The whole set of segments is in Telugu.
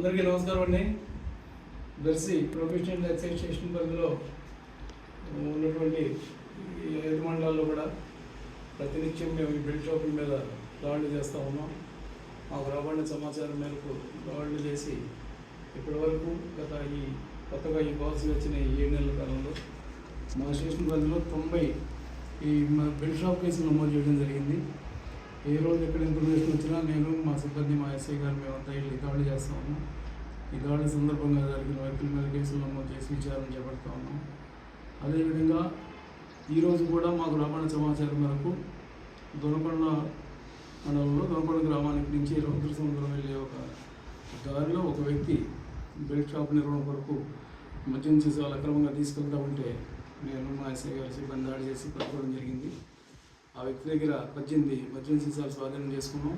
అందరికీ నమస్కారం అండి. దర్శి ప్రొఫెషనల్ అసోసియేషన్ స్టేషన్ పరిధిలో ఉన్నటువంటి ఈ ఐదు మండలాల్లో కూడా ప్రతినిత్యం మేము ఈ బిల్డ్ షాపుల మీద దాడులు చేస్తూ ఉన్నాం. మాకు రాబడిన సమాచారం మేరకు దాడులు చేసి ఇప్పటివరకు గత ఈ కొత్తగా ఈ పాలసీ వచ్చిన ఏడు నెలల కాలంలో మా స్టేషన్ పరిధిలో తొంభై ఈ మా షాప్ కేసులు నమోదు చేయడం జరిగింది. ఏ రోజు ఎక్కడ ఇన్ఫర్మేషన్ వచ్చినా నేను మా సిబ్బంది మా ఎస్ఐ గారు మేమంతా వెళ్ళి దాడులు చేస్తాము. ఈ దాడుల సందర్భంగా జరిగిన వ్యక్తుల మీద కేసులు నమోదు చేసి విచారణ చేపడతా ఉన్నాం. అదేవిధంగా ఈరోజు కూడా మాకు రాబడిన సమాచారం మేరకు దొనకొండ మండలంలో దొనకొండ గ్రామానికి నుంచి రౌద్ర సముద్రం వెళ్ళే ఒక దారిలో ఒక వ్యక్తి బెల్ట్ షాప్ నిర్వహణ కొరకు మద్యం సీసాలు అక్రమంగా తీసుకెళ్తా ఉంటే నేను మా ఎస్ఐ గారి సిబ్బంది దాడి చేసి పట్టుకోవడం జరిగింది. ఆ వ్యక్తి దగ్గర పద్దెనిమిది పద్దెనిమిది సీసాలు స్వాధీనం చేసుకున్నాం.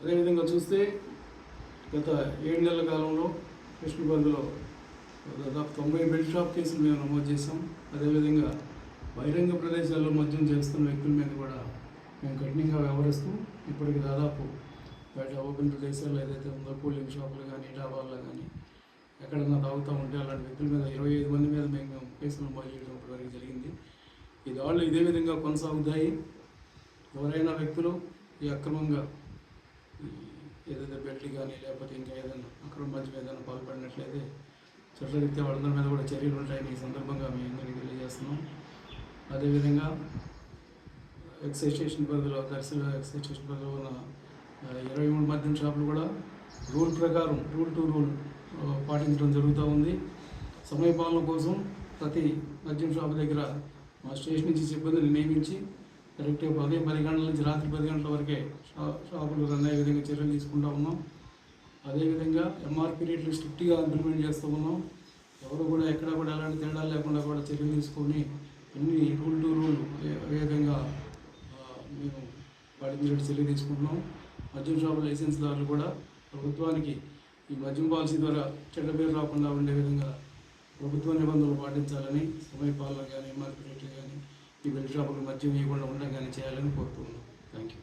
అదేవిధంగా చూస్తే గత ఏడు నెలల కాలంలో కృష్ణబంధులో దాదాపు తొంభై బెల్ట్ షాప్ కేసులు మేము నమోదు చేసాం అదేవిధంగా బహిరంగ ప్రదేశాల్లో మద్యం చేస్తున్న వ్యక్తుల మీద కూడా మేము కఠినంగా వ్యవహరిస్తూ. ఇప్పటికి దాదాపు బయట ఓపెన్ ప్రదేశాల్లో ఏదైతే ఉందో కూలింగ్ షాపులు కానీ డాబాల్లో కానీ ఎక్కడన్నా తాగుతూ ఉంటే అలాంటి వ్యక్తుల మీద ఇరవై ఐదు మంది మీద మేము మేము కేసులు నమోదు చేయడం ఇప్పటివరకు జరిగింది. ఈ దాడులు ఇదే విధంగా కొనసాగుతాయి. ఎవరైనా వ్యక్తులు ఈ అక్రమంగా ఏదైతే బెట్లు కానీ లేకపోతే ఇంకా ఏదైనా అక్రమ మధ్య ఏదైనా పాల్పడినట్లయితే చట్టరీత్యా వాళ్ళందరి మీద కూడా చర్యలు ఉంటాయని ఈ సందర్భంగా మీ అందరికీ తెలియజేస్తున్నాం. అదేవిధంగా ఎక్సైజ్ స్టేషన్ పరిధిలో దర్శన ఎక్సైజ్ స్టేషన్ పరిధిలో ఉన్న ఇరవై మూడు మద్యం షాపులు కూడా రూల్ ప్రకారం రూల్ టు రూల్ పాటించడం జరుగుతూ ఉంది. సమయపాలన కోసం ప్రతి మద్యం షాపు దగ్గర మా స్టేషన్ నుంచి సిబ్బందిని నియమించి కరెక్ట్గా ఉదయం పది గంటల నుంచి రాత్రి పది గంటల వరకే షా షాపులు రన్ అయ్యే విధంగా చర్యలు తీసుకుంటూ ఉన్నాం. అదేవిధంగా ఎంఆర్పీ రేట్లు స్ట్రిక్ట్గా ఇంప్లిమెంట్ చేస్తూ ఉన్నాం. ఎవరు కూడా ఎక్కడ కూడా ఎలాంటి తేడా లేకుండా కూడా చర్యలు తీసుకొని అన్ని రూల్ టు రూల్ ఏ విధంగా ఆ, మేము పాటించేటట్టు చర్య తీసుకుంటున్నాం. మద్యం షాపు లైసెన్స్దారులు కూడా ప్రభుత్వానికి ఈ మద్యం పాలసీ ద్వారా చెడ్డ పేరు రాకుండా ఉండే విధంగా ప్రభుత్వ నిబంధనలు పాటించాలని సమయపాలన కానీ ఎంఆర్పీ రేట్లు ఈ బెల్ట్ మధ్య మద్యం ఇవ్వకుండా ఉండగానే చేయాలని కోరుతున్నాను. Thank you